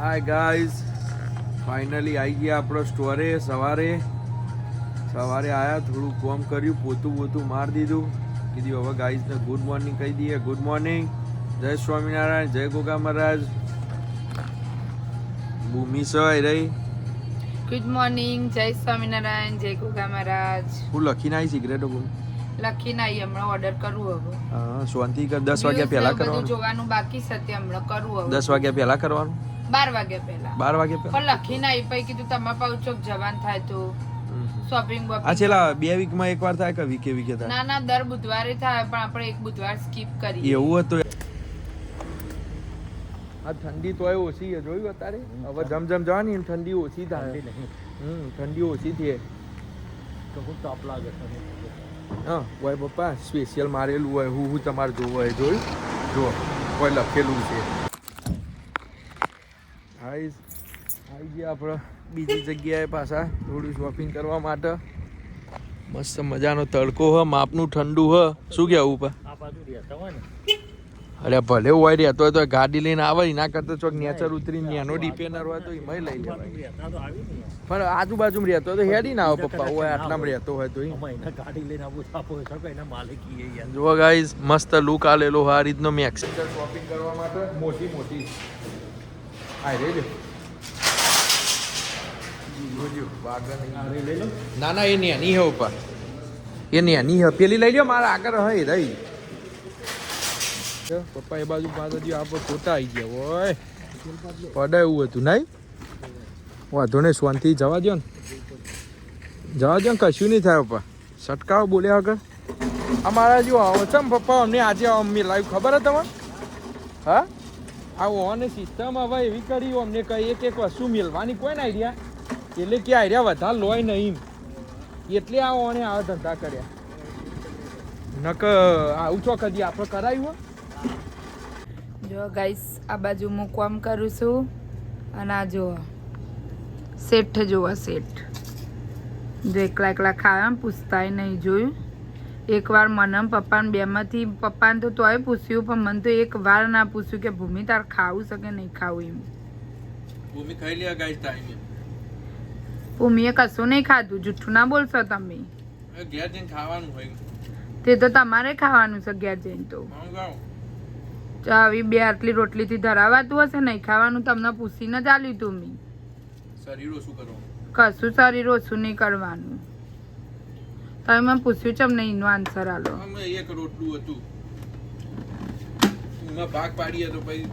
Hi guys finally આવી ગયા આપણો સ્ટોરે સવારે. સવારે આવ્યા થોડું કોમ કર્યું પોતું પોતું માર દીધું. કીધું હવે ગાઈઝને ગુડ મોર્નિંગ કહી દઈએ. ગુડ મોર્નિંગ જય સ્વામિનારાયણ જય ગોગા મહારાજ. ભૂમિ સવાઈ રહી. ગુડ મોર્નિંગ જય સ્વામિનારાયણ જય ગોગા મહારાજ. હું લખીને આવી સિગરેટો બોલ લખીને આવી હમણાં ઓર્ડર કરવું હવે. હા શાંતિ કર. દસ વાગ્યા પહેલા કરવાનું. જોવાનું બાકી છે તે હમણાં કરવું દસ વાગ્યા પહેલા કરવાનું. બાર વાગ્યા પહેલા. બાર વાગે પહેલા. પણ લખીને આવી પછી કીધું તમારા પાઉ ચોક જવાન થાય તો શોપિંગ આ છેલ્લા બે વીકમાં એકવાર થાય કે વીકે વીકે થાય? ના ના દર બુધવારે થાય પણ આપણે એક બુધવાર સ્કીપ કરીએ એવું હતું આ ઠંડી તોય ઓછી છે જોયું અત્યારે? હવે જમ જમ જવાની ને ઠંડી ઓછી થાય. હમ ઠંડી ઓછી થઈ હા હોય પપ્પા સ્પેશિયલ મારેલું હોય હું હું તમારે જોવું હોય જોયું? જો કોઈ લખેલું છે. આઈ આવી ગયા આપણે બીજી જગ્યાએ પાછા થોડું શોપિંગ કરવા માટે. મસ્ત મજાનો તડકો હ માપનું ઠંડુ હ. શું કહેવું પા અરે ભલે હોય રહેતો હોય તો ગાડી લઈને આવે એના કરતા ચોક નેચર ઉતરીને એનો ડિપેન્ડર હોય તો એમાં લઈ લેવાય. પણ આજુબાજુ રહેતો હોય તો હેડી ના આવે પપ્પા હોય આટલામાં રહેતો હોય તો ઈ. જુઓ ગાઈઝ મસ્ત લુક આલેલો આ રીતનો મેક્સ શોપિંગ કરવા માટે. મોટી મોટી. ના ના એ નહીં હે ઉપર. એ નહીં હે પેલી લઈ લ્યો મારા આગળ હે રહી જો, પપ્પા એ બાજુ પાછળ આપણે ખોટા આવી ગયા ઓય. પડે એવું હતું નહીં? વાંધો નહીં શાંતિ જવા દો ને. જવા દો ને કશું નહીં થાય પપ્પા. સટકાવ બોલ્યા વગર. અમારા જો આવો છે પપ્પા અમને આજે અમને લાઈવ ખબર હે તમારે હા? આ ઓન સિસ્ટમ હવે એવી કરી અમને કઈ એક એક વસ્તુ મેળવાની કોઈ ના આઈડિયા એટલે કે આઈડિયા વધારે લોય નહીં એટલે આ ઓને આવા ધંધા કર્યા. નક આવું છો કદી આપણે કરાયું જો ગાઈસ આ બાજુ હું કામ કરું છું. અને આ જુઓ. શેઠ જોવા શેઠ. જો એકલા એકલા ખાવા પૂછતાય નહીં જોયું. એકવાર મને પપ્પાને બેમાંથી પપ્પાને તો તોય પૂછ્યું પણ મને તો એક વાર ના પૂછ્યું કે ભૂમિ તાર ખાવું છે કે નહીં ખાવું એમ? ભૂમિ ખાઈ લે ગાઈસ ટાઈમે ભૂમિએ કશું નહીં ખાધું. જુઠ્ઠું ના બોલશો તમે? ઘેર જઈને ખાવાનું હોય. તે તો તમારે ખાવાનું છે ઘેર જઈને તો આવી બે આટલી રોટલીથી ધરાવાતું હશે નહીં? ખાવાનું તમને પૂછીને જ આલ્યું તું મેં. શરીર ઓછું કરવાનું. કશું શરીર ઓછું નહીં કરવાનું. તમે મને પૂછ્યું છે નહીં એનો આન્સર આલો. અમે એક રોટલું હતું. એમાં ભાગ પાડીએ તો પછી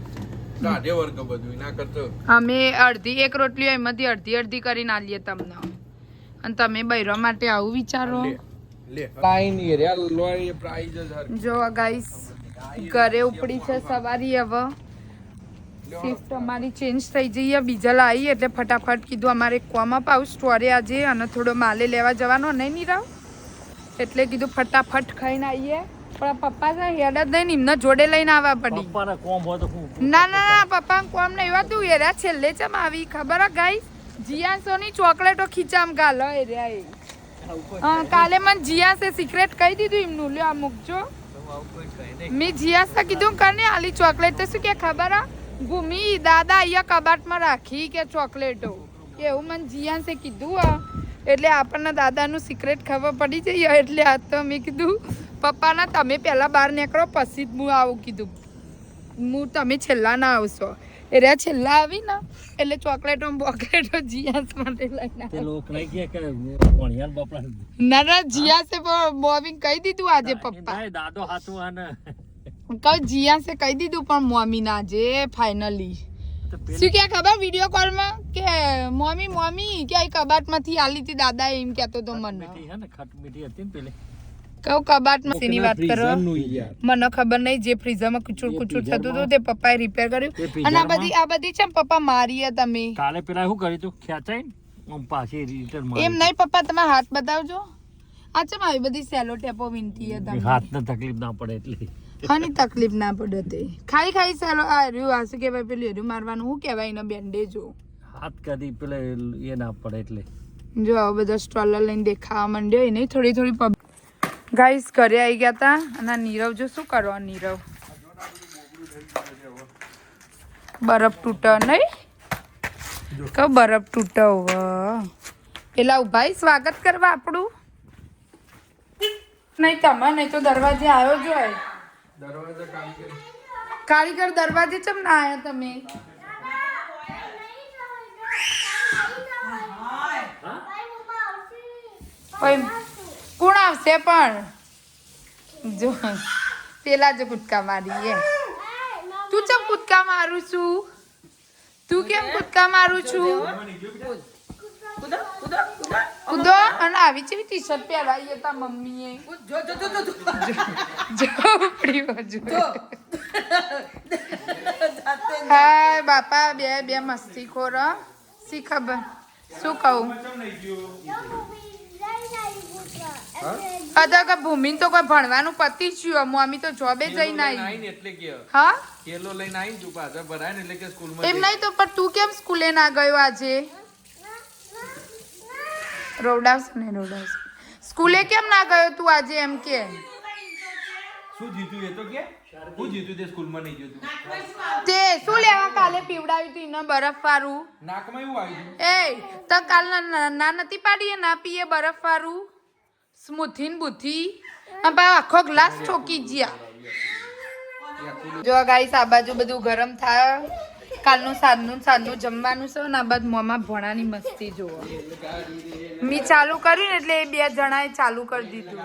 કાઢે વર્ગ બધું ના કરતો. અમે અડધી એક રોટલી એમાંથી અડધી અડધી કરીને આલીએ તમને. અને તમે બૈરા માટે આવું વિચારો. જો ગાઈસ ઘરે ઉપડી છે સવારી હવે. શિફ્ટ અમારી ચેન્જ થઈ જઈએ બીજા લાવી એટલે ફટાફટ કીધું અમારે કોમ અપ આવું સ્ટોરે આજે અને થોડો માલે લેવા જવાનો નહીં નીરાવ? એટલે કીધું ફટાફટ ખાઈને આવીએ. પણ પપ્પા છે હેડ જ નહીં એમને જોડે લઈને આવવા પડી. ના ના ના પપ્પા કોમ નહીં. વાતું એરા છેલ્લે ચમ આવી? ખબર હે ગાઈસ? જીયાસોની ચોકલેટો ખીચામ ગાલો. એ હા, કાલે મને જીયાસે સિક્રેટ કહી દીધું એમનું. લ્યો આ મૂકજો મેં જીયાસા કીધું કરને આલી ચોકલેટ. તો શું કે ખબર હે? ભૂમિ દાદા અહીંયા કબાટમાં રાખી કે ચોકલેટો? એવું મને જીયાસે કીધું આ એટલે આપણને દાદાનું સિક્રેટ ખબર પડી જઈ એટલે આ તો મેં કીધું પપ્પાના તમે પહેલાં બહાર નીકળો પછી જ હું આવું કીધું. હું તમે છેલ્લા ના આવશો. એટલે છેલ્લા આવી ને એટલે ચોકલેટો બોકલેટો જીયાસ માટે લઈને ના? ના જીયાસે મોમી કહી દીધું આજે પપ્પા. દાદો હાથું કહું જીયાસે કહી દીધું પણ મોમી ના આજે ફાઇનલી શું કે ખબર? વીડિયો કોલમાં કે મોમી મોમી કે આ કબાટમાંથી આલી હતી દાદા એમ કેતો તો મને. હે ને ખટ મીઠી હતી ને પેલી. કહું કબાટમાં શેની વાત કરો? મને ખબર નહીં જે ફ્રીઝરમાં કુચુર કુચુર થતું હતું તે પપ્પાએ રિપેર કર્યું. અને આ બધી આ બધી છે પપ્પા મારી હતા તમે. કાલે પેલા શું કર્યું તું? ખેંચાઈ પાછી રિટર્ન એમ નહીં પપ્પા તમે હાથ બતાવજો. આ ચમ આવી બધી સેલો ટેપો વિનતી હતા હાથ ને તકલીફ ના પડે એટલે. આની તકલીફ ના પડે તે. ખાઈ ખાઈ ચાલો આ રહ્યું આ શું કહેવાય પેલું હેરું મારવાનું શું કહેવાય એનો બેન્ડેજો હાથ કદી પેલે એ ના પડે એટલે. જો આવો બધા સ્ટ્રોલર લઈને દેખાવા માંડ્યો એને થોડી થોડી પબ ગાઈસ ઘરે આવી ગયા તા અને નીરવ જો શું કરવા નીરવ? બરફ તૂટે નહીં? કે બરફ તૂટવ પેલા ઉભાઈ સ્વાગત કરવા આપણું. નહીં તમે નહીં તો દરવાજે આવ્યો જ કરે કારીગર દરવાજે ચમ ના આયા તમે? કોણ આવશે પણ? જો પેલા જ કૂદકા મારી એ તું ચમ કૂદકા મારું છું? તું કેમ કૂદકા મારું છું? કૂદો અને આવી છે ટી શર્ટ પહેરાવી હતા મમ્મીએ. જો ઉપડી બાજુ. હાય બાપા બે બે મસ્તી ખોર શી ખબર? શું કહું? અદા કે ભૂમિ તો કોઈ ભણવાનું પતી જ ગયું. મમ્મી તો જોબે જઈને આવી એટલે કે. હા? કેલો લઈને આઈને તું પાછા ભરાય ને એટલે કે સ્કૂલમાં એમ નહીં તો પણ તું કેમ સ્કૂલે ના ગયો આજે? રોવડાવશે ને રોવડાવશે સ્કૂલે કેમ ના ગયો તું આજે એમ કે? શું જીતું એ તો કે? હું જીતું તે સ્કૂલમાં નહીં જીતું. તે શું લેવા કાલે પીવડાવ્યું તું એને બરફ વાળું નાકમાં એવું આવ્યું એ તો કાલ ના- ના ના નથી પાડીએ ના પીએ બરફ વાળું સ્મૂથી ને બુથી આખો ગ્લાસ ઠોકી ગયા. જો ગાઈસ આ બાજુ બધું ગરમ થાય કાલનું સાંજનું સાંજનું જમવાનું છે ને આ બાજુ મોમાં ભણાની મસ્તી જોવો મેં ચાલુ કર્યું ને એટલે એ બે જણાએ ચાલુ કરી દીધું.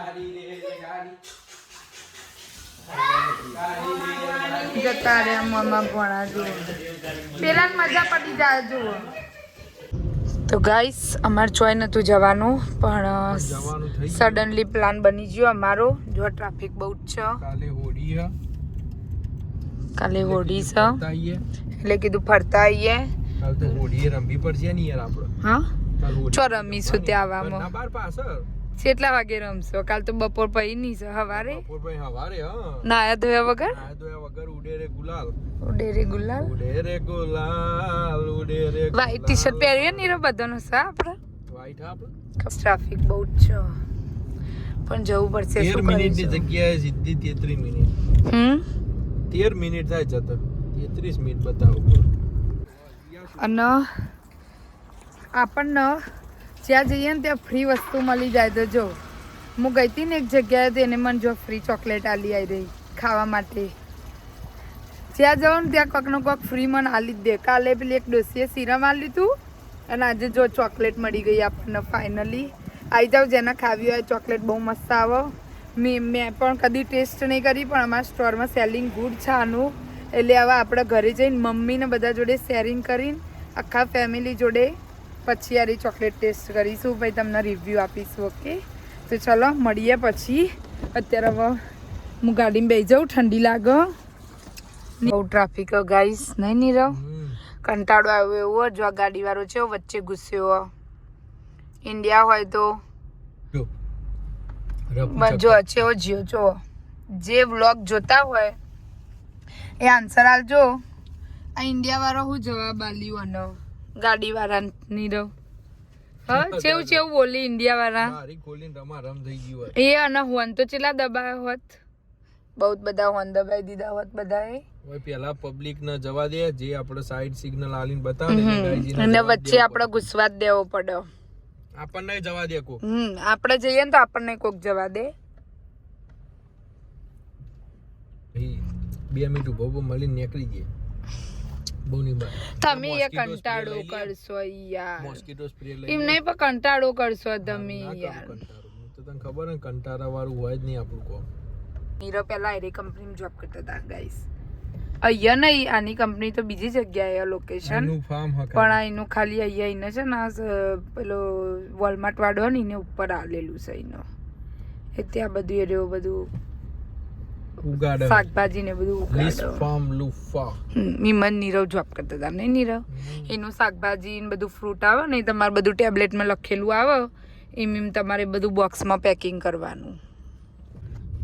જતા રહ્યા મોમાં ભણા જુઓ. પેલા મજા પડી જાય જુઓ. તો ગાઈસ અમારે ચોય નહોતું જવાનું પણ. સડનલી પ્લાન બની ગયો અમારો. જો ટ્રાફિક બહુ જ છે. કાલે હોડી છે. એટલે કીધું ફરતા આવીએ. કાલ તો રમવી પડશે ને યાર આપણે હા? ચો રમીશું ત્યાં. બાર પાછળ. કેટલા વાગે રમશો? કાલ તો બપોર પછી નહીં છે હવારે? બપોર પછી હવારે હા. નાયા ધોયા વગર? તો વગર ઉડે રે ગુલાલ. ગુલાલ? ઉડે રે ગુલાલ ઉડે રે ટી શર્ટ પહેરીએ ને એ બધાનો છે આપણે? વાઈટ આપણે? ટ્રાફિક બહુ છે. પણ જવું પડશે શું મિનિટની કરીશું? જગ્યાએ સીધી તેત્રીસ મિનિટ હમ? તેર મિનિટ થાય જતો. તેત્રીસ મિનિટ બતાવો અને આપણને જ્યાં જઈએ ને ત્યાં ફ્રી વસ્તુ મળી જાય તો જો. હું ગઈ હતી ને એક જગ્યાએ તો એને મને જો ફ્રી ચોકલેટ આલી આવી રહી ખાવા માટે. જ્યાં જાઉં ને ત્યાં કોકનો કોક ફ્રી મને આલી જ દે. કાલે પેલી એક ડોસીએ સિરમ આલી હતું અને આજે જો ચોકલેટ મળી ગઈ આપણને ફાઇનલી આવી જાવ જેને ખાવી હોય ચોકલેટ બહુ મસ્ત આવે. મેં મેં પણ કદી ટેસ્ટ નહીં કરી, પણ અમારા સ્ટોરમાં સેલિંગ ગુડ છે આનું. એટલે હવે આપણે ઘરે જઈને મમ્મીને બધા જોડે શેરિંગ કરીને આખા ફેમિલી જોડે પછી આરી ચોકલેટ ટેસ્ટ કરીશું. ભાઈ તમને રિવ્યૂ આપીશું ઓકે તો ચલો મળીએ પછી. અત્યારે હવે હું ગાડીમાં બેસી જાઉં ઠંડી લાગે. બહુ ટ્રાફિક ગાઈસ નહીં નીરવ? કંટાળો આવ્યો એવો. જો આ ગાડીવાળો છે વચ્ચે ગુસ્સ્યો ઇન્ડિયા હોય તો. જો. છે જીઓ જો. જે વ્લોગ જોતા હોય એ આન્સર આલજો આ ઇન્ડિયા વાળો હું જવાબ આલ્યું આનો. ગાડી વાળા નીરવ હા ચેવું ચેવું બોલી ઇન્ડિયા વાળા રમા રમ થઈ ગયું એ અને હોન તો ચેલા દબાયો હોત? બહુ બધા હોન દબાઈ દીધા હોત બધાએ. હવે પેલા પબ્લિક ને જવા દે જે આપણે સાઈડ સિગ્નલ આલીને બતાવે અને વચ્ચે આપણે ઘૂસવા જ દેવો પડે પડે. આપણને જવા દે કોક. હમ આપણે જઈએ ને તો આપણને કોક જવા દે. બે મિનિટ ઊભો ઊભો મળીને નીકળી જઈએ બહુ નહીં તમે એ કંટાળો કરશો યાર. મોસ્કીટો સ્પ્રે લઈ એમ નહીં પણ કંટાળો કરશો તમે યાર. તો તને ખબર ને કંટાળા વાળું હોય જ નહીં આપણું કોમ. નીરવ પહેલા એરી કંપનીમાં જોબ કરતા હતા ગાઈસ અહીંયા નહીં આની કંપની તો બીજી જગ્યાએ લોકેશન પણ એનું ખાલી અહીંયા એને છે ને પેલો વોલમાર્ટ વાળો ને એને ઉપર આલેલું છે એનો. એ ત્યાં બધું એ બધું ઉગાડે. શાકભાજી ને બધું ઉગાડે. ફાર્મ લુફા મીમન નીરવ જોબ કરતા હતા. નહીં નીરવ? એનું શાકભાજી ને બધું ફ્રૂટ આવે ને તમારે બધું ટેબ્લેટમાં લખેલું આવે. એમ એમ તમારે બધું બોક્સમાં પેકિંગ કરવાનું.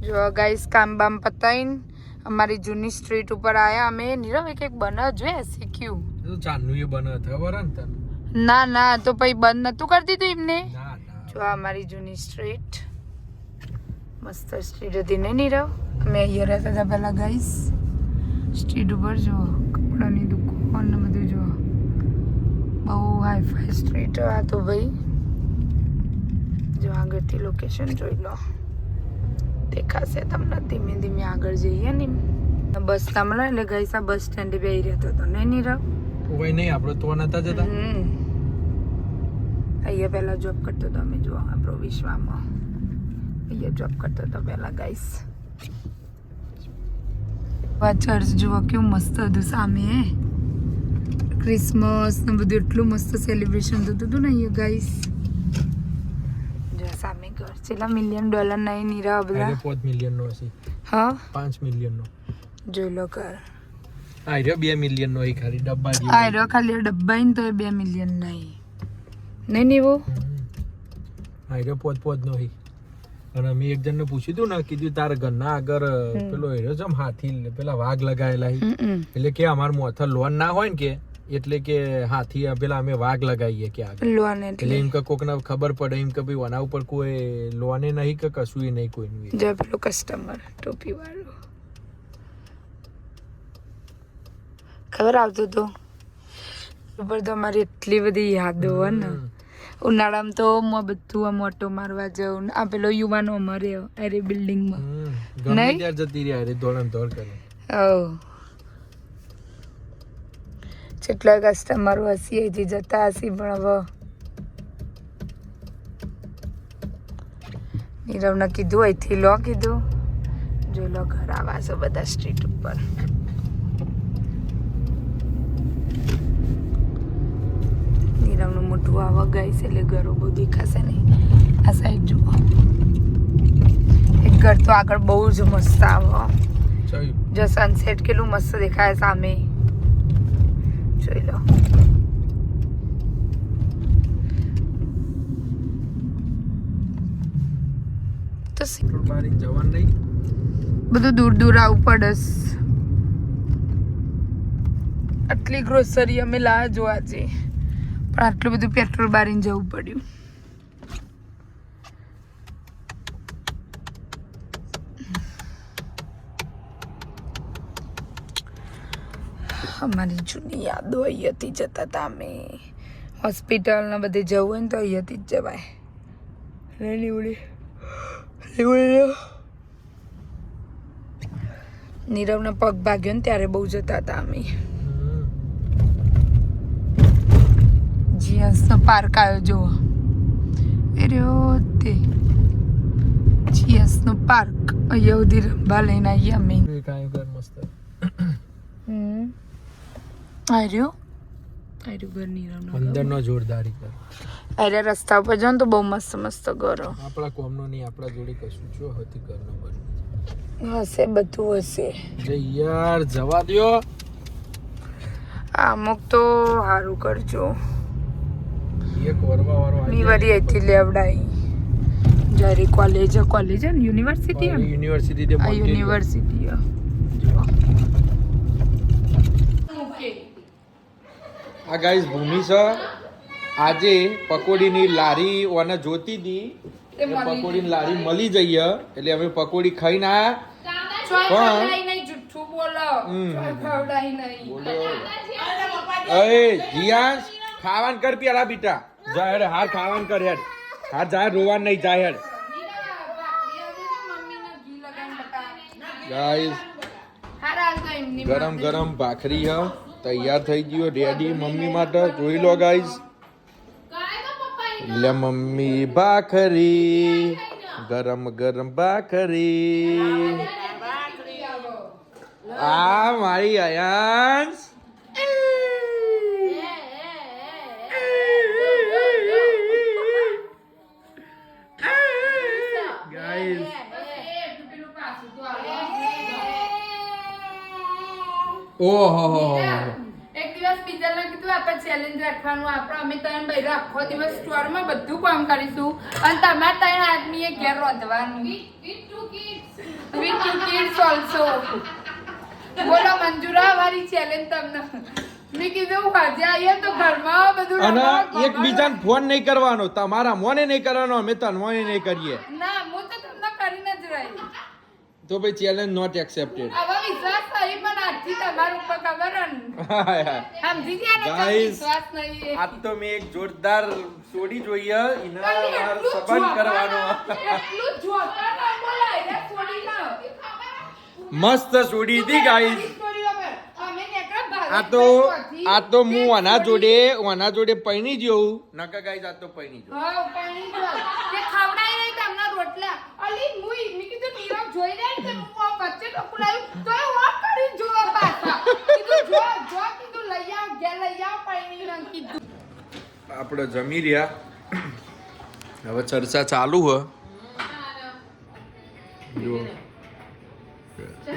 જો ગાઈસ કામ બામ પતાઈને અમારી જૂની સ્ટ્રીટ ઉપર આયા અમે. નીરવ એક એક બને જોઈએ શીખ્યું. જાનવી તો બને ખબર ને ના ના તો પછી બંધ નતું કરી દીધું એમને? ના ના. જો અમારી જૂની સ્ટ્રીટ મસ્ત સ્ટ્રીટ હતી ને નીરવ અમે અહીંયા રહેતા હતા પહેલાં ગાઈશ સ્ટ્રીટ ઉપર જુઓ કપડાની દુકાન ને બધું જુઓ. બહુ વાઈફાઈ સ્ટ્રીટ આ તો ભાઈ. જો આગળથી લોકેશન જોઈ લો. દેખાશે તમને ધીમે ધીમે આગળ જઈએ ને. બસ સાંભળો એટલે ગઈ આ બસ સ્ટેન્ડે બેહી રહેતો હતો. નહીં નીરવ કોઈ નહીં આપણે તો નતા જતા. અહીંયા પહેલા જોબ કરતો હતો અમે જો આપણો વિશ્વમાં. અહીંયા જોબ કરતો હતો પહેલાં ગાઈસ ચર્ચ જુઓ કેવું મસ્ત હતું સામે ક્રિસમસ ને બધું એટલું મસ્ત સેલિબ્રેશન થતું હતું ને અહીંયા ગાઈસ જો સામે ઘર છેલ્લા મિલિયન ડોલર નહીં નીરા બધા પાંચ મિલિયન નો હશે હા પાંચ મિલિયન નો જોઈ લો ઘર આયરો બે મિલિયન નો ખાલી ડબ્બા જેવો. આ ખાલી ડબ્બા ને તો એ બે મિલિયન નહીં નહીં નહીં હમ. આ રહ્યો પોત પોત નો હી. અને મેં એક જણને પૂછ્યું હતું ને કીધું તારા ઘરના આગળ પેલો હેરો છે હાથી પેલા વાઘ લગાયેલા એટલે કે અમાર મોથા લોન ના હોય ને કે એટલે કે હાથી પેલા અમે વાઘ લગાવીએ કે લોન એટલે. એમ કે કોકને ખબર પડે એમ કે ભાઈ વના ઉપર કોઈ લોને નહીં કે કશું નહીં કોઈનું જો પેલો કસ્ટમર ટોપી વાળો. ખબર આવતો તો? ઉપર તો અમારી એટલી બધી યાદો હોય ને. ઉનાળામાં તો હું બધું આમ ઓટો મારવા જાઉં આ પેલો યુવાનો અમારે અરે બિલ્ડિંગમાં. નહીં? જતી રહ્યા અરે દોડમ દોડ કરે. ઓ જેટલા કસ્ટમર હસી હજી જતા હસી પણ હવે. નીરવને કીધું અહીંથી લો કીધું. જો લો ઘર આવા છો બધા સ્ટ્રીટ ઉપર. નીરવનું મોટું આવા ગઈશ એટલે ઘરો બહુ દેખાશે નહીં. આ સાઈડ જુઓ. એક ઘર તો આગળ બહુ જ મસ્ત આવો જો સનસેટ કેટલું મસ્ત દેખાય સામે. જોઈ લો. તો બધું દૂર દૂર આવવું પડે આટલી ગ્રોસરી અમે લા જોવા પણ આટલું બધું પેટ્રોલ બારીને જવું પડ્યું. અમારી જૂની યાદો અહીંયાથી જતા હતા અમે. હોસ્પિટલ ને બધે જવું હોય ને તો અહીંયાથી જ જવાય. લીવડી. લીવડી નીરવના પગ ભાગ્યો ને ત્યારે બહુ જતા હતા અમે. જીએસનો પાર્ક આવ્યો જુઓ. એ રહ્યો તે જીએસનો પાર્ક. અહીંયા સુધી રંબા લઈને આવ્યા મસ્ત. હમ. આ રહ્યો આ રહ્યું ઘર નીરવનો અંદરનો જોરદારી ઘર અરે રસ્તા ઉપર જાઓ ને તો બહુ મસ્ત મસ્ત ઘરો. આપણા કોમનો નહીં આપણા જોડે કશું જો હતી ઘરનો બની હશે બધું હશે. જે યાર જવા દ્યો. આ અમુક તો સારું કરજો. ની વારી અહીંથી લેવડાઈ. જ્યારે કોલેજ કોલેજ ને યુનિવર્સિટી એમ? યુનિવર્સિટી દે આ ગાઈસ ભૂમિ સર આજે પકોડીની લારી ઓને જોતી હતી પકોડીની લારી મળી જઈએ. એટલે અમે પકોડી ખાઈને આયા. પણ- અરે જીયાસ ખાવાન કર પેલા બીટા. જા હેડ હાર ખાવાન કર હેડ. હાર જા રોવાન નહીં જા હેડ. ગાઈસ ગરમ ગરમ ભાખરી હ તૈયાર થઈ ગયો રેડી મમ્મી માટે. જોઈ લો ગાઈસ લે મમ્મી ભાખરી. ગરમ ગરમ ભાખરી. આ મારી અયાંશ ઓહો. હો હો એક દિવસ બીજાને કીધું આપણે ચેલેન્જ રાખવાનું આપણે અમે ત્રણ બૈરા આખો દિવસ સ્ટોરમાં બધું કામ કરીશું. અને તમારે ત્રણ આદમીએ ઘેર રોધવાનું. વિથ ટુ કિડ્સ ઓલસો બોલો મંજુરા મારી ચેલેન્જ તમને. મેં કીધું આજે આવીએ તો ઘરમાં બધું અને એકબીજાને ફોન નહીં કરવાનો. તમારા મોને નહીં કરવાનો અમે તન્મોને નહીં કરીએ. ના હું તો તમને કરીને જ રહી. તો ભાઈ ચેલેન્જ નોટ એક્સેપ્ટેડ હવે વિશ્વાસ નહીં પણ આજથી તમારા ઉપર ખબર સમજી ગયા ને વિશ્વાસ નહીં આજ તો મેં એક જોરદાર સોડી જોઈએ જ સંબંધ કરવાનો. એટલું જોતા ના બોલાય, છોડીને. મસ્ત સોડી હતી ગાઈસ અમારી છોડીઓ પર. અમે નેકળા ભાવે આ તો આ તો હું આના જોડે આના જોડે પૈણી જેવું નકા ગાઈસ આ તો પૈણી જેવું હા, પૈણી જો. તે ખવડાય નહીં તમને રોટલા. અલી, મુઈ, મી કીધું નીરવ જોઈ લે કે હું આ વચ્ચે ટોકરાયું, તોય ઓફ કરી જો પાછા. કીધું જો, જો, કીધું લઈ આવ, ઘેર લઈ આવ, પાણીને કીધું. આપણે જમી રહ્યા હવે ચર્ચા ચાલુ હ જો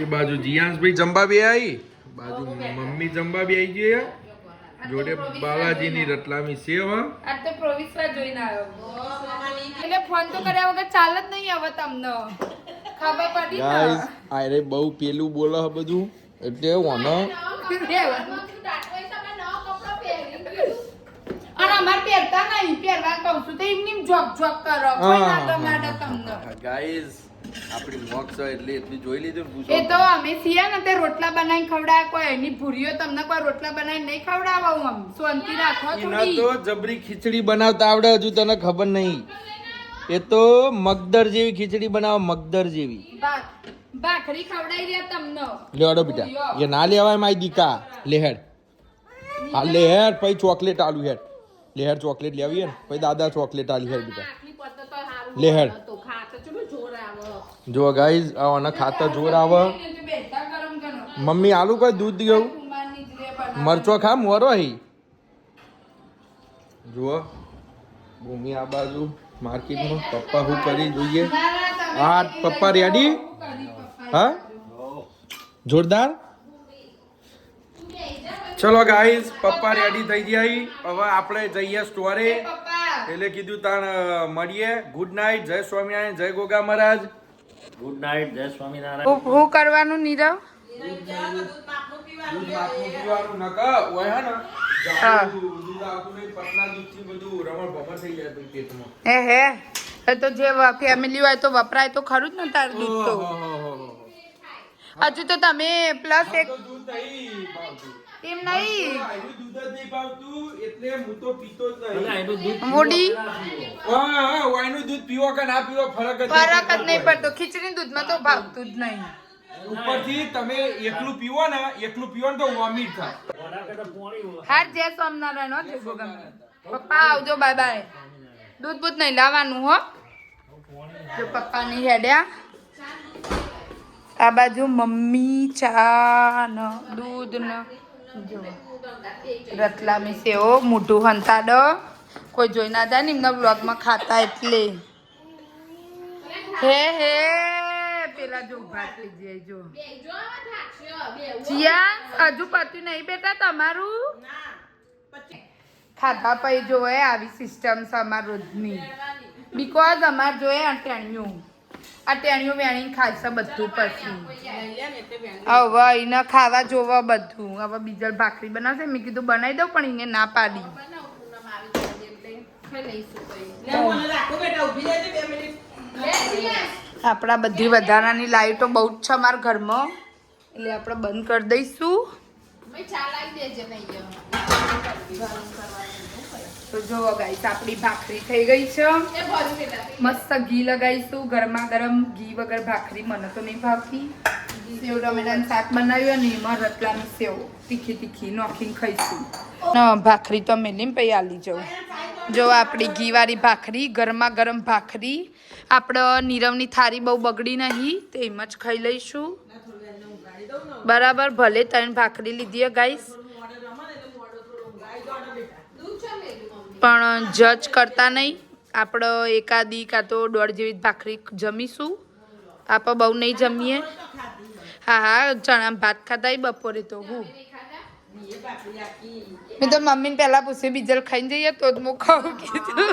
એ બાજુ જીયાંશભાઈ જંબા બી આવી બાજુ મમ્મી જંબા બી આવી ગઈ જોડે બાલાજીની રતલામી સેવા. આ તો પ્રોવિસરા જોઈને આવ્યો. એટલે ફોન તો કર્યા વગર ચાલ જ નહીં આવે તમને. ખબર પડી? ગાઈસ આરે બહુ પેલું બોલે હ બધું. એટલે ઓનો રહેવાનું. આપણી મોક્ષ એટલે એટલી જોઈ લીધું ને એ તો અમે સિયા ને તે રોટલા બનાવી ખવડાવે કોઈ એની ભૂરીઓ તમને કોઈ રોટલા બનાવી નહીં ખવડાવો આમ. શાંતિ રાખો એના તો જબરી ખીચડી બનાવતા આવડે હજુ તને ખબર નહીં. એ તો મગદર જેવી ખીચડી બનાવો મગદર જેવી. ભાખરી ખવડાવી રહ્યા તમને. લેવાડો બેટા એ ના લેવાય મારી દીકા. લેહેડ હા લેહેડ પછી ચોકલેટ આલુ હેડ. લેહેડ ચોકલેટ લેવી હે ને પછી દાદા ચોકલેટ આલી હેડ બેટા. લેહેડ જો ગાઈઝ આના ખાતા જોર આવે મમ્મી આલુ કોઈ દૂધ ગયું. મરચો ખા મોરો હી. જુઓ ભૂમિ આ બાજુ માર્કેટમાં પપ્પા હું કરી જોઈએ. હા, પપ્પા પપ્પા હા? જોરદાર? ચલો ગાઈઝ પપ્પા રેડી થઈ ગયા હવે આપણે જઈએ સ્ટોરે એટલે કીધું તાણ મળીએ. ગુડ નાઇટ જય સ્વામિનારાયણ જય ગોગા મહારાજ. ગુડ નાઇટ જય સ્વામિનારાયણ. હું કરવાનું નીરવ? તો જે ફેમિલી હોય તો વપરાય તો ખરું જ ને તાર દૂધ તો. હજુ તો તમે પ્લસ એક દૂધ. એમ નહીં. આયરું દૂધ જ ભાવતું, એટલે હું તો પીતો જ નહીં. એનું દૂધ મોડી? હા, હા, વાયનું દૂધ પીવો કે ના પીવો ફરક જ ફરક જ નહીં પડતો. ખીચડી દૂધમાં તો ભાવતું જ નહીં. ઉપરથી તમે એકલું પીવો ને એકલું પીવો ને તો વોમિટ થાય. હાર જય સ્વામિનારાયણ હો પપ્પા આવજો બાય બાય દૂધ બૂધ નહીં લાવવાનું હો. જો પપ્પા નહીં હેડ્યા આ બાજુ મમ્મી ચા ન દૂધ ન. રતલામી સેવો, મોઢું હંતાડ. કોઈ જોઈ ના જાય ને એમના બ્લોગમાં ખાતા એટલે. હે હે, પેલા જો ભાત જાય જો જીયા, હજુ પત્યું નહીં બેટા તમારું? ખાધા પછી જોયે આવી સિસ્ટમ છે અમાર રોજની. બીકોઝ અમાર જોઈએ આ ટેણિયું આ ટેણીઓ વેણી ખાશે બધું પછી. હવે એને ખાવા જોવા બધું. હવે બીજા ભાખરી બનાવશે. મેં કીધું બનાવી દઉં પણ એને ના પાડી. આપણા બધી વધારાની લાઈટો બહુ જ છે અમારા ઘરમાં. એટલે આપણે બંધ કરી દઈશું. તો જો ગાઈસ આપણી ભાખરી થઈ ગઈ છે. મસ્ત ઘી લગાવીશું ગરમા ગરમ ઘી વગર ભાખરી મને તો નહીં ભાવતી. સેવ ટમેટાનું શાક બનાવ્યું અને એમાં રતલાની સેવ તીખી તીખી નોખીને ખાઈશું. ભાખરી તો મેલીને પછી આલી જવું જો આપણી ઘીવાળી ભાખરી ગરમા ગરમ ભાખરી આપણે નીરવની થાળી બહુ બગડી નહીં તો એમ જ ખાઈ લઈશું. બરાબર ભલે ત્રણ ભાખરી લીધી ગાઈસ પણ જજ કરતા નહીં. આપણે એકાદી કાં તો દોઢ જેવી ભાખરી જમીશું. આપણે બહુ નહીં જમીએ. હા હા ચણા ભાત ખાતા બપોરે તો હું. મેં તો મમ્મીને પહેલાં પૂછ્યું બીજલ ખાઈને જઈએ તો જ હું ખાઉં કીધું.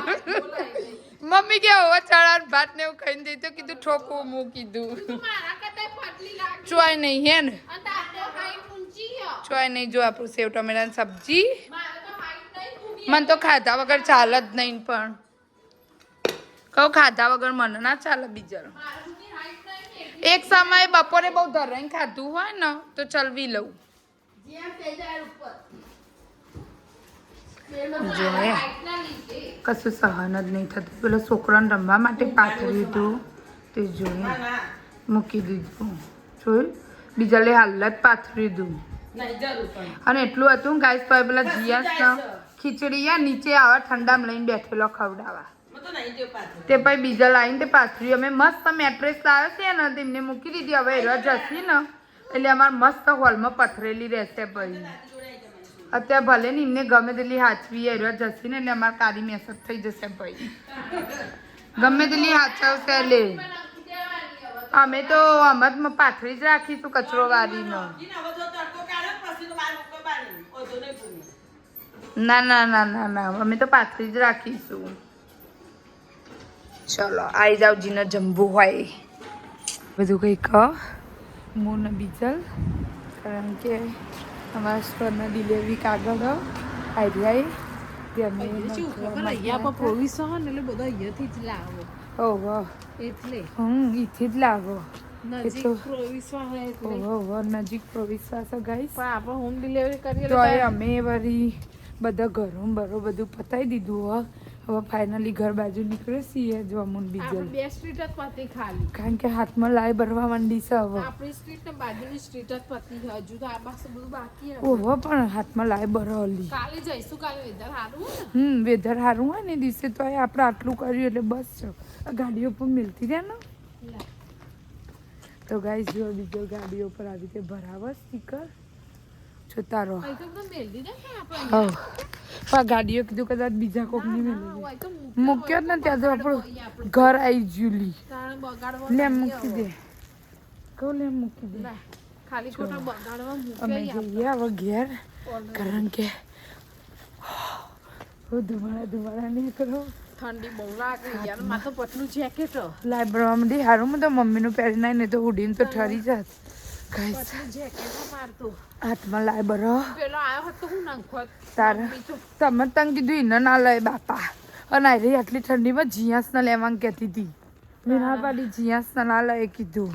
મમ્મી કે હવે ચણા ભાત ને એવું ખાઈને જઈ તો કીધું ઠોકવું હું કીધું. ચોય નહીં હે ને? ચોય નહીં જો આપણું સેવ ટમેટાની સબ્જી. મને તો ખાધા વગર ચાલે જ નહીં પણ. કહું ખાધા વગર મને ના ચાલે બીજા એક સમયે બપોરે બહુ ધરાઈને ખાધું હોય ને તો ચલવી લઉં. જોયે કશું સહન જ નહીં થતું. પેલો છોકરાને રમવા માટે પાથર્યું હતું તે જોયે મૂકી દીધું. જોયું? બીજા લે હાલ જ પાથર્યું હતું અને એટલું હતું ગાઈસ પેલા જીયાસ ખીચડી યા નીચે આવા ઠંડામાં લઈને બેઠેલો ખવડાવવા. તે પછી. બીજા લાવીને તે પાથરી અમે મસ્ત મેટ્રેસ લાવ્યો છે ને તેમને મૂકી દીધી. હવે એવા જશે ને એટલે અમારે મસ્ત હોલમાં પથરેલી રહેશે ભાઈ. અત્યારે ભલે ને એમને ગમે તેટલી હાચવી એરવા જશે ને એટલે અમારે કાળી મેસેજ થઈ જશે ભાઈ. ગમે તેટલી હાચવશે લે. અમે તો અમદમાં પાથરી જ રાખીશું કચરો વાળીનો ના ના ના ના ના. અમે તો પાથરી જ રાખીશું. ચલો આવી જાવ જીને જમવું હોય. બધું કંઈક હું. ને બીજલ. કારણ કે અમારા સ્ટોરના ડિલિવરી કાગળ આવી જાય નજીક પ્રોવિસવા ગાઈસ પણ આપણે હોમ ડિલિવરી કરીએ તો અમે વળી બધા ઘરો બરો બધું પતાવી દીધું હો. હવે ફાઇનલી ઘર બાજુ નીકળે છીએ જો અમુન બીજો. બે સ્ટ્રીટ જ પતી ખાલી. કારણ કે હાથમાં લાઈ ભરવા માંડી છે હવે. આપણી સ્ટ્રીટ ને બાજુની સ્ટ્રીટ જ પતી છે. હજુ તો આ પાસે બધું બાકી છે. ઓહો પણ હાથમાં લાઈ ભરો ઓલી. કાલે જઈશું કાલે વેધર સારું હમ વેધર સારું હોય ને દિવસે તો એ આપણે આટલું કર્યું એટલે બસ છે. ગાડીઓ પર મિલતી રહે ને? તો ગાઈસ જો બીજો ગાડીઓ પર આવી રીતે ભરાવો સ્ટીકર જોતા રહો હવ. પણ ગાડીઓ કીધું કદાચ બીજા કોકની મેળવી મૂક્યો ને ત્યાં તો આપણું ઘર આવી ગયું લી લે મૂકી દે. કહું લે મૂકી દે. અમે જઈએ હવે ઘેર કારણ કે ધુમાડા ધુમાડા નહીં કરો ઠંડી બહુ લાગે યાર માથું પતલું જેકેટ લાઈ બ્રહ્મડી માંડી હારું હું તો મમ્મીનું પહેરી નાઈ ને તો ઉડીને તો ઠરી જાત. હાથમાં હું નાખો તારે. તમે તને કીધું એને ના લે બાપા. અને આ રહી આટલી ઠંડીમાં જીયાસ ના લેવા કહેતી હતી મેં ના પાડી જીયાસ ના લઈ કીધું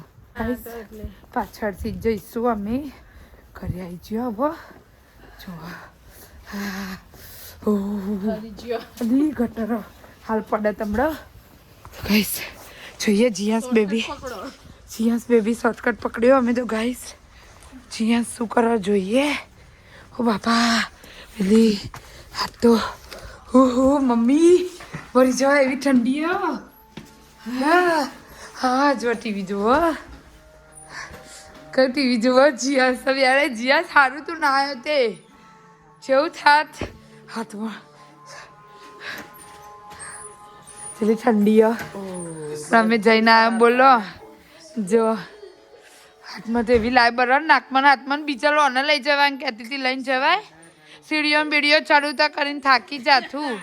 પાછળથી જઈશું અમે. ઘરે આવી જ્યો હવે. જો અલી ગટરો. હાલ પડે તમડો. ગાઈસ જોઈએ જીયાસ બેબી. પકડો. જીયાસ બેબી શોર્ટકટ પકડ્યો. અમે તો ગાઈસ જીયાસ શું કરવા જોઈએ? ઓ બાપા પેલી હા તો ઓહો મમ્મી વળી જવા એવી ઠંડી હો. હા હા જો ટીવી જુઓ. કઈ ટીવી જુઓ? જીયાસ હવે યાર જીયાસ સારું તું ના આવ્યો તે. જેવું થાત. હાથમાં. પેલી ઠંડી અમે જઈને આવ્યા બોલો. જો હાથમાં તો એવી લાય બરાબર નાકમાં હાથમાં બીજા લોને લઈ જવાય કહેતી હતી લઈને જવાય. સીડીઓ બીડીઓ ચડું તો કરીને થાકી જાતું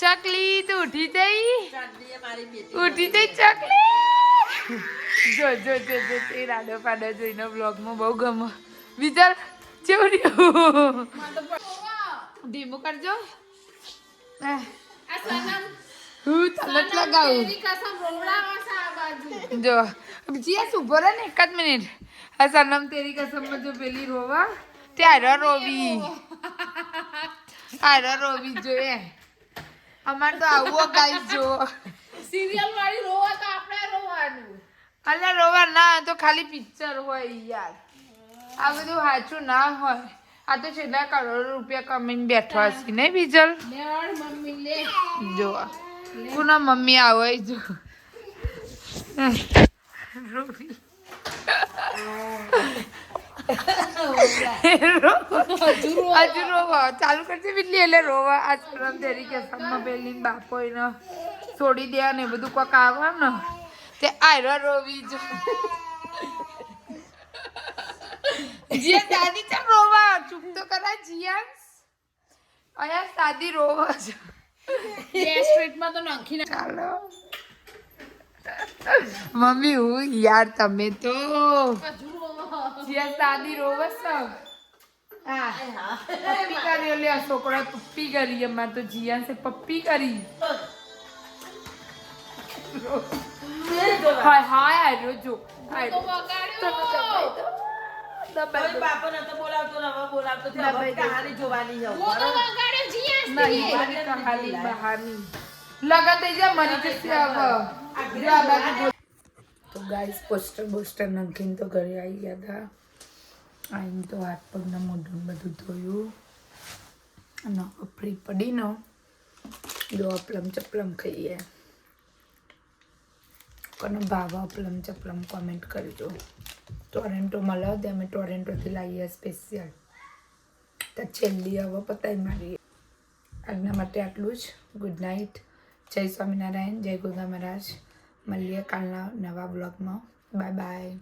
ચકલી તું ઉઠી જઈ. ઉઠી જઈ ચકલી જો જો જો જો તે રાડો પાડો જોઈને બ્લોગમાં બહુ ગમો. વિચાર રહ્યું? ધીમું કરજો. હું તલત લગાવું. જો જીયા ઊભો રહે ને એકાદ મિનિટ. આ સનમ તેરી કસમમાં જો પેલી રોવા. ત્યારે રોવી. ત્યારે રોવી જોઈએ અમાર તો આવું ગાઈસ જો. સિરિયલ વાળી રોવા તો આપણે રોવાનું. અલ્યા રોવા ના તો ખાલી પિક્ચર હોય યાર. આ બધું સાચું ના હોય. આ તો છેલ્લા કરોડો રૂપિયા કમાઈને બેઠા છે નહીં બીજલ જો. કુના મમ્મી આવે જો? હજુ રોવા. ચાલુ કરજે બિલ્લી, એટલે રોવા. આ શરમ તેરી કે સમમાં પેલી બાપો એને છોડી દે ને બધું કોક આવે ને, તે આયરો રોવી જો. જીયા દાદી ચમ રોવા. ચૂપ તો કરા જીયા. અહીંયા સાદી રોવા બે સ્ટ્રીટમાં તો નાખી ના ચાલો. મમ્મી હું યાર તમે તો દાદી રોવે છે. હા. પપ્પી કરી લે છોકરા પપ્પી કરી અમાર તો જીયા સે પપ્પી કરી. હાય હાય આર્યો જો તો. બાપો નતો બોલાવતો ને હવે બોલાવતો છે. હવે કહાની જોવાની છે. હું તો વગાડ્યો જીયા નહીં કહાની બહારની. લગા થઈ જાય મરી જશે હવે. જો આ બાજુ જો. તો ગાઈસ પોસ્ટર બોસ્ટર નાખીને તો ઘરે આવી ગયા હતા આવીને તો હાથ પગના મોઢું બધું ધોયું. અને ફ્રી પડીનો. જો અપલમ ચપલમ ખાઈએ. કોને ભાવ અપલમ ચપલમ કોમેન્ટ કરજો. ટોરેન્ટો મળે તે અમે ટોરેન્ટોથી લાવીએ સ્પેશિયલ તો છેલ્લી હવે પતાવી મારી આજના માટે આટલું જ. ગુડ નાઇટ જય સ્વામિનારાયણ, જય ગોગા મહારાજ. મળીએ કાલના નવા બ્લોગમાં બાય બાય